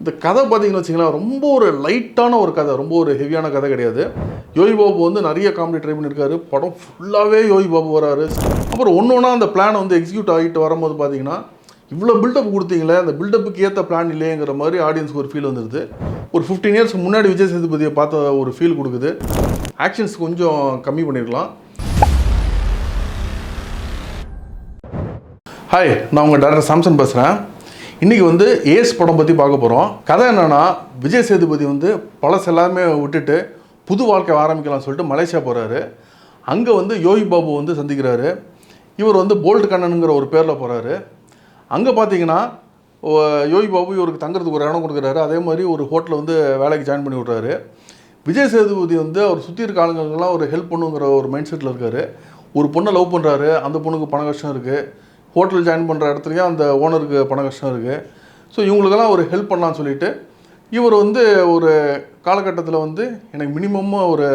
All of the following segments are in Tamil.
இந்த கதை பார்த்தீங்கன்னு வச்சிங்களேன் ரொம்ப ஒரு லைட்டான ஒரு கதை ரொம்ப ஒரு ஹெவியான கதை கிடையாது. யோகி பாபு வந்து நிறைய காமெடி ட்ரை பண்ணியிருக்காரு. படம் ஃபுல்லாகவே யோகி பாபு வராரு. அப்புறம் ஒன்று ஒன்றா அந்த பிளான் வந்து எக்ஸிக்யூட் ஆகிட்டு வரும்போது பார்த்தீங்கன்னா இவ்வளோ பில்டப் கொடுத்தீங்களே அந்த பில்டப்புக்கு ஏற்ற பிளான் இல்லையேங்கிற மாதிரி ஆடியன்ஸ்க்கு ஒரு ஃபீல் வந்துடுது ஒரு ஃபிஃப்டீன் இயர்ஸ்க்கு முன்னாடி விஜய் சேதுபதியை பார்த்த ஒரு ஃபீல் கொடுக்குது. ஆக்ஷன்ஸ் கொஞ்சம் கம்மி பண்ணியிருக்கலாம். ஹாய் நான் உங்கள் டேரக்டர் சாம்சன் பேசுகிறேன் இன்றைக்கி வந்து ஏஸ் படம் பற்றி பார்க்க போகிறோம் கதை என்னென்னா விஜய் சேதுபதி வந்து பழசு எல்லாமே விட்டுட்டு புது வாழ்க்கை ஆரம்பிக்கலாம்னு சொல்லிட்டு மலேசியா போகிறாரு அங்கே வந்து யோகி பாபு வந்து சந்திக்கிறாரு. இவர் வந்து போல்ட் கண்ணனுங்கிற ஒரு பேரில் போகிறாரு அங்கே பார்த்தீங்கன்னா யோகி பாபு இவருக்கு தங்குறதுக்கு ஒரு இடம் கொடுக்குறாரு. அதே மாதிரி ஒரு ஹோட்டலில் வந்து வேலைக்கு ஜாயின் பண்ணி விட்றாரு. விஜய் சேதுபதி வந்து அவர் சுற்றி இருக்க ஆளுங்களுக்கெல்லாம் ஒரு ஹெல்ப் பண்ணுங்கிற ஒரு மைண்ட் செட்டில் இருக்கார். ஒரு பொண்ணை லவ் பண்ணுறாரு அந்த பொண்ணுக்கு பண கஷ்டம் இருக்குது ஹோட்டல் ஜாயின் பண்ணுற இடத்துலையும் அந்த ஓனருக்கு பண கஷ்டம் இருக்குது ஸோ இவங்களுக்கெல்லாம் ஒரு ஹெல்ப் பண்ணலாம்னு சொல்லிட்டு இவர் வந்து ஒரு காலகட்டத்தில் வந்து எனக்கு மினிமமாக ஒரு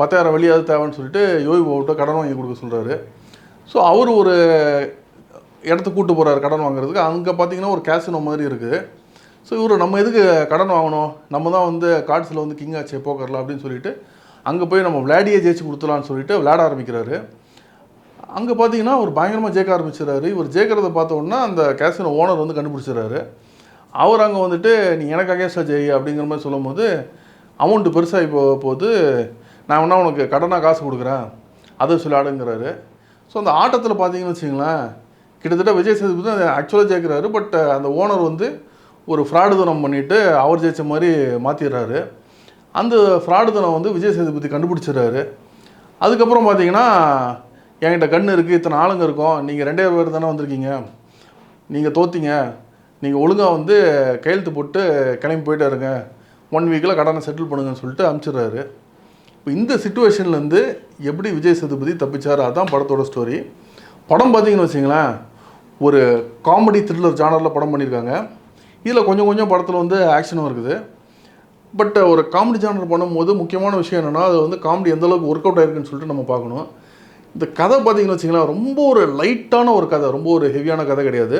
பத்தாயிரம் வெளியாவது தேவைன்னு சொல்லிட்டு யோகி பாபுட்ட கடன் வாங்கி கொடுக்க சொல்கிறாரு ஸோ அவர் ஒரு இடத்த கூட்டு போகிறாரு கடன் வாங்குறதுக்கு. அங்கே பார்த்தீங்கன்னா ஒரு கேசினோ மாதிரி இருக்குது ஸோ இவர் நம்ம எதுக்கு கடன் வாங்கணும்? நம்ம தான் வந்து கார்ட்ஸில் வந்து கிங் ஆச்சே போக்கரில் அப்படின்னு சொல்லிட்டு அங்கே போய் நம்ம விளையாடியே ஜெயிச்சு கொடுத்துலான்னு சொல்லிட்டு விளையாட ஆரம்பிக்கிறாரு. அங்கே பார்த்தீங்கன்னா அவர் பயங்கரமாக ஜெயிக்க ஆரம்பிச்சிடறாரு. இவர் ஜெயிக்கிறத பார்த்தோன்னா அந்த கேசினோ ஓனர் வந்து கண்டுபிடிச்சிடறாரு. அவர் அங்கே வந்துட்டு நீ எனக்கு அகேன்ஸ்டாக ஜெய் அப்படிங்கிற மாதிரி சொல்லும்போது அமௌண்ட்டு பெருசாகி போ போது நான் வேணா உனக்கு கடனாக காசு கொடுக்குறேன். அதை சொல்லி ஆடுங்கிறாரு. ஸோ அந்த ஆட்டத்தில் பார்த்தீங்கன்னு வச்சிங்களேன் கிட்டத்தட்ட விஜய் சேதுபதி ஆக்சுவலாக ஜெயிக்கிறாரு. பட் அந்த ஓனர் வந்து ஒரு ஃப்ராடு தனம் பண்ணிவிட்டு அவர் ஜெயிச்ச மாதிரி மாற்றிடுறாரு அந்த ஃப்ராடு தனம் வந்து விஜய் சேதுபதி கண்டுபிடிச்சிடுறாரு. அதுக்கப்புறம் பார்த்தீங்கன்னா என்கிட்ட கண் இருக்குது இத்தனை ஆளுங்க இருக்கோம் நீங்கள் ரெண்டே பேர் தானே வந்திருக்கீங்க. நீங்கள் தோத்தீங்க. நீங்கள் ஒழுங்காக வந்து கையெழுத்து போட்டு கிளம்பி போயிட்டே இருங்க. ஒன் வீக்கில் கடனை செட்டில் பண்ணுங்கன்னு சொல்லிட்டு அனுப்பிச்சிடுறாரு. இப்போ இந்த சுச்சுவேஷன்லேருந்து எப்படி விஜய் சேதுபதி தப்பிச்சார்? அதான் படத்தோட ஸ்டோரி படம் பார்த்தீங்கன்னு வச்சிங்களேன் ஒரு காமெடி த்ரில்லர் ஜானரில் படம் பண்ணியிருக்காங்க. இதில் கொஞ்சம் கொஞ்சம் படத்தில் வந்து ஆக்ஷனும் இருக்குது. பட் ஒரு காமெடி ஜானர் பண்ணும்போது முக்கியமான விஷயம் என்னென்னா அது வந்து காமெடி எந்தளவுக்கு ஒர்க் அவுட் ஆயிருக்குன்னு சொல்லிட்டு நம்ம பார்க்கணும். இந்த கதை பார்த்தீங்கன்னு வச்சிங்களேன் ரொம்ப ஒரு லைட்டான ஒரு கதை ரொம்ப ஒரு ஹெவியான கதை கிடையாது.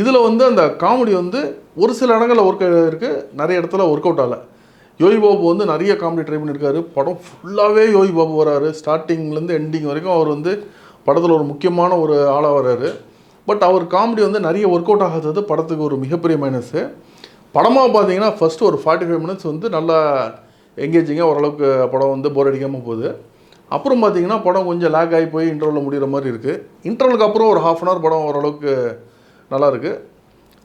இதில் வந்து அந்த காமெடி வந்து ஒரு சில இடங்களில் ஒர்க் இருக்குது நிறைய இடத்துல ஒர்க் அவுட் ஆகலை. யோகி பாபு வந்து நிறைய காமெடி ட்ரை பண்ணியிருக்காரு படம் ஃபுல்லாகவே யோகி பாபு வராரு. ஸ்டார்டிங்லேருந்து எண்டிங் வரைக்கும் அவர் வந்து படத்தில் ஒரு முக்கியமான ஒரு ஆளாக வராரு. பட் அவர் காமெடி வந்து நிறைய ஒர்க் அவுட் ஆகாதது படத்துக்கு ஒரு மிகப்பெரிய மைனஸு படமாக பார்த்தீங்கன்னா ஃபஸ்ட்டு ஒரு ஃபார்ட்டி ஃபைவ் மினிட்ஸ் வந்து நல்லா எங்கேஜிங்காக ஓரளவுக்கு படம் வந்து போர் அடிக்காமல் போகுது. அப்புறம் பார்த்தீங்கன்னா படம் கொஞ்சம் லேக் ஆகி போய் இன்டர்வலில் முடிகிற மாதிரி இருக்குது இன்டர்வலுக்கு அப்புறம் ஒரு ஹாஃப் அன் ஹவர் படம் ஓரளவுக்கு நல்லா இருக்குது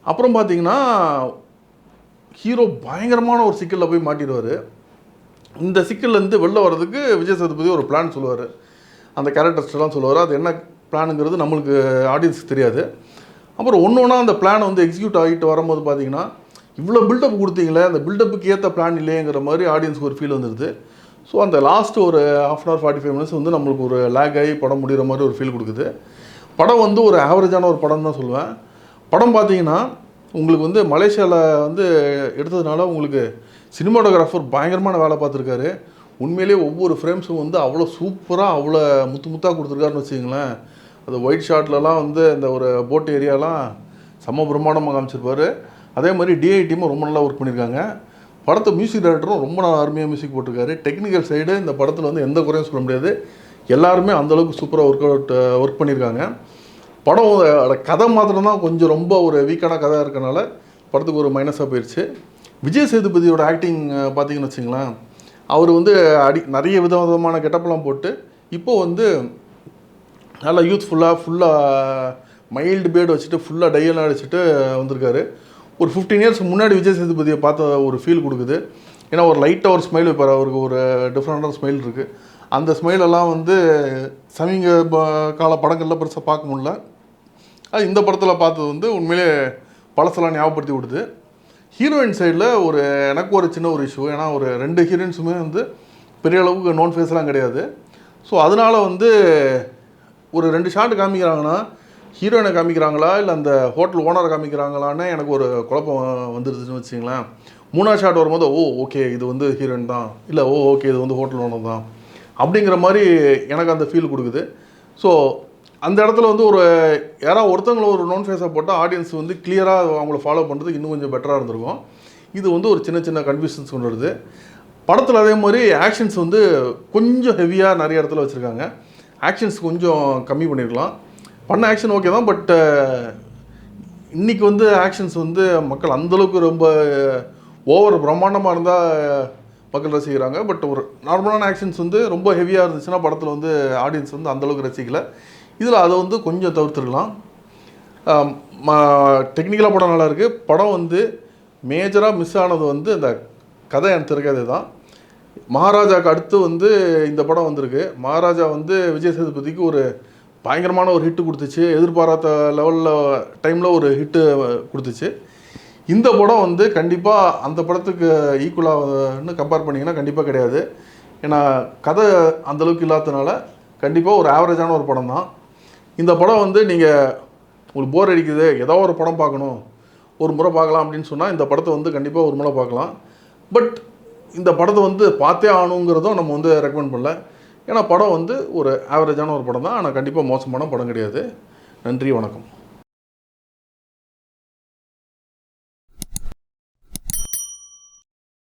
அப்புறம் பார்த்தீங்கன்னா ஹீரோ பயங்கரமான ஒரு சிக்கலில் போய் மாட்டிடுவார். இந்த சிக்கல்லேருந்து வெளில வர்றதுக்கு விஜய் சேதுபதி ஒரு பிளான் சொல்லுவார். அந்த கேரக்டர்ஸ்லாம் சொல்லுவார். அது என்ன பிளானுங்கிறது நம்மளுக்கு ஆடியன்ஸுக்கு தெரியாது. அப்புறம் ஒன்று ஒன்றா அந்த பிளான் வந்து எக்ஸிக்யூட் ஆகிட்டு வரும்போது பார்த்தீங்கன்னா இவ்வளோ பில்டப் கொடுத்தீங்களே அந்த பில்டப்புக்கு ஏற்ற பிளான் இல்லையேங்கிற மாதிரி ஆடியன்ஸ்க்கு ஒரு ஃபீல் வந்துடுது ஸோ அந்த லாஸ்ட் ஒரு half an hour forty five minutes வந்து நம்மளுக்கு ஒரு லேக் ஆகி படம் முடிகிற மாதிரி ஒரு ஃபீல் கொடுக்குது. படம் வந்து ஒரு ஆவரேஜான ஒரு படம் தான் சொல்லுவேன். படம் பார்த்தீங்கன்னா உங்களுக்கு வந்து மலேசியாவில் வந்து எடுத்ததுனால உங்களுக்கு சினிமாட்டோகிராஃபர் பயங்கரமான வேலை பார்த்துருக்காரு. உண்மையிலேயே ஒவ்வொரு ஃப்ரேம்ஸும் வந்து அவ்வளோ சூப்பராக அவ்வளோ முத்து முத்தாக கொடுத்துருக்காருன்னு வச்சுங்களேன் அது ஒயிட் ஷாட்லலாம் வந்து இந்த ஒரு போட் ஏரியாலாம் செம்ம பிரம்மாண்டமாக காமிச்சிருப்பாரு. அதே மாதிரி டிஐடியும் ரொம்ப நல்லா ஒர்க் பண்ணியிருக்காங்க படத்தை மியூசிக் டைரக்டரும் ரொம்ப நல்லா அருமையாக மியூசிக் போட்டிருக்காரு. டெக்னிக்கல் சைடு இந்த படத்தில் வந்து எந்த குறையும் சொல்ல முடியாது. எல்லாருமே அந்தளவுக்கு சூப்பராக ஒர்க் அவுட் ஒர்க் பண்ணியிருக்காங்க. படம் அதோட கதை மாத்திரம் தான் கொஞ்சம் ரொம்ப ஒரு வீக்கான கதை இருக்கனால படத்துக்கு ஒரு மைனஸாக போயிடுச்சு விஜய் சேதுபதியோட ஆக்டிங் பார்த்தீங்கன்னு வச்சுங்களேன் அவர் வந்து அடி நிறைய வித விதமான கெட்டப்லாம் போட்டு இப்போ வந்து நல்லா யூத்ஃபுல்லாக ஃபுல்லாக மைல்டு பேர்டு வச்சுட்டு ஃபுல்லாக டையெல்லாம் அடிச்சுட்டு வந்திருக்காரு. ஒரு ஃபிஃப்டீன் இயர்ஸ் முன்னாடி விஜய் சேதுபதியை பார்த்த ஒரு ஃபீல் கொடுக்குது. ஏன்னா ஒரு லைட்டாக ஒரு ஸ்மைல் வைப்பார். அவருக்கு ஒரு டிஃப்ரெண்ட்டான ஸ்மைல் இருக்குது அந்த ஸ்மைலெல்லாம் வந்து சமீங்க ப- கால படங்களில் பெருசாக பார்க்க முடியல. அது இந்த படத்தில் பார்த்தது வந்து உண்மையிலே பழசெல்லாம் ஞாபகப்படுத்தி விடுது. ஹீரோயின் சைடில் ஒரு எனக்கு ஒரு சின்ன ஒரு இஷ்யூ ஏன்னா ஒரு ரெண்டு ஹீரோயின்ஸுமே வந்து பெரிய அளவுக்கு நோன் ஃபேஸ்லாம் கிடையாது. ஸோ அதனால வந்து ஒரு ரெண்டு ஷாட் காமிக்கிறாங்கன்னா ஹீரோயினை காமிக்கிறாங்களா? இல்லை அந்த ஹோட்டல் ஓனரை காமிக்கிறாங்களான்னு எனக்கு ஒரு குழப்பம் வந்துடுதுன்னு வச்சுங்களேன் மூணாவது ஷாட் வரும்போது ஓ ஓகே இது வந்து ஹீரோயின் தான். இல்லை ஓ ஓகே இது வந்து ஹோட்டல் ஓனர் தான். அப்படிங்கிற மாதிரி எனக்கு அந்த ஃபீல் கொடுக்குது. ஸோ அந்த இடத்துல வந்து ஒரு யாராவது ஒருத்தவங்கள ஒரு நோன் ஃபேஸாக போட்டால் ஆடியன்ஸ் வந்து கிளியராக அவங்கள ஃபாலோ பண்ணுறதுக்கு இன்னும் கொஞ்சம் பெட்டராக இருந்திருக்கும். இது வந்து ஒரு சின்ன சின்ன கன்ஃபியூஷன்ஸ் கொண்டு வருது. படத்தில் அதே மாதிரி ஆக்ஷன்ஸ் வந்து கொஞ்சம் ஹெவியாக நிறைய இடத்துல வச்சுருக்காங்க. ஆக்ஷன்ஸ் கொஞ்சம் கம்மி பண்ணியிருக்கலாம் பண்ண ஆக்ஷன் ஓகே தான் பட் இன்றைக்கி வந்து ஆக்ஷன்ஸ் வந்து மக்கள் அந்தளவுக்கு ரொம்ப ஓவர் பிரம்மாண்டமாக இருந்தால் மக்கள் ரசிக்கிறாங்க. பட் ஒரு நார்மலான ஆக்ஷன்ஸ் வந்து ரொம்ப ஹெவியாக இருந்துச்சுன்னா படத்தில் வந்து ஆடியன்ஸ் வந்து அந்தளவுக்கு ரசிக்கல. இதில் அதை வந்து கொஞ்சம் தவிர்த்துருக்கலாம் டெக்னிக்கலாக படம் நல்லா இருக்குது படம் வந்து மேஜராக மிஸ் ஆனது வந்து அந்த கதை என் திரைக்கதை தான். மகாராஜாவுக்கு அடுத்து வந்து இந்த படம் வந்திருக்கு. மகாராஜா வந்து விஜய் சேதுபதிக்கு ஒரு பயங்கரமான ஒரு ஹிட்டு கொடுத்துச்சு. எதிர்பாராத லெவலில் டைமில் ஒரு ஹிட்டு கொடுத்துச்சு. இந்த படம் வந்து கண்டிப்பாக அந்த படத்துக்கு ஈக்குவலாகனு கம்பேர் பண்ணிங்கன்னா கண்டிப்பாக கிடையாது. ஏன்னா கதை அந்தளவுக்கு இல்லாததுனால கண்டிப்பாக ஒரு ஆவரேஜான ஒரு படம் தான். இந்த படம் வந்து நீங்கள் உங்களுக்கு போர் அடிக்குது ஏதோ ஒரு படம் பார்க்கணும் ஒரு முறை பார்க்கலாம் அப்படின்னு சொன்னால் இந்த படத்தை வந்து கண்டிப்பாக ஒரு முறை பார்க்கலாம். பட் இந்த படத்தை வந்து பார்த்தே ஆகணுங்கிறதும் நம்ம வந்து ரெக்கமெண்ட் பண்ணல. ஏன்னா படம் வந்து ஒரு ஆவரேஜான ஒரு படம் தான் ஆனால் கண்டிப்பாக மோசமான படம் கிடையாது. நன்றி வணக்கம்.